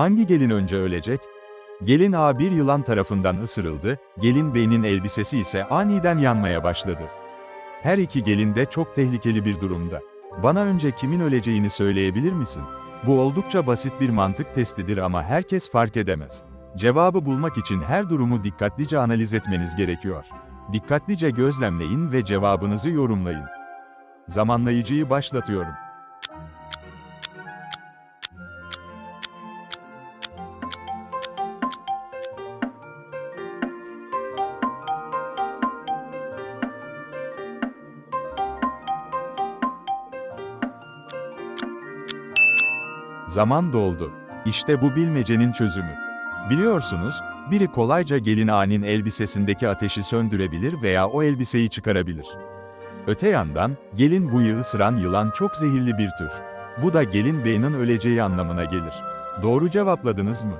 Hangi gelin önce ölecek? Gelin ağa bir yılan tarafından ısırıldı, gelin beynin elbisesi ise aniden yanmaya başladı. Her iki gelin de çok tehlikeli bir durumda. Bana önce kimin öleceğini söyleyebilir misin? Bu oldukça basit bir mantık testidir ama herkes fark edemez. Cevabı bulmak için her durumu dikkatlice analiz etmeniz gerekiyor. Dikkatlice gözlemleyin ve cevabınızı yorumlayın. Zamanlayıcıyı başlatıyorum. Zaman doldu. İşte bu bilmecenin çözümü. Biliyorsunuz, biri kolayca gelin ağanın elbisesindeki ateşi söndürebilir veya o elbiseyi çıkarabilir. Öte yandan, gelin buyu ısıran yılan çok zehirli bir tür. Bu da gelin beynin öleceği anlamına gelir. Doğru cevapladınız mı?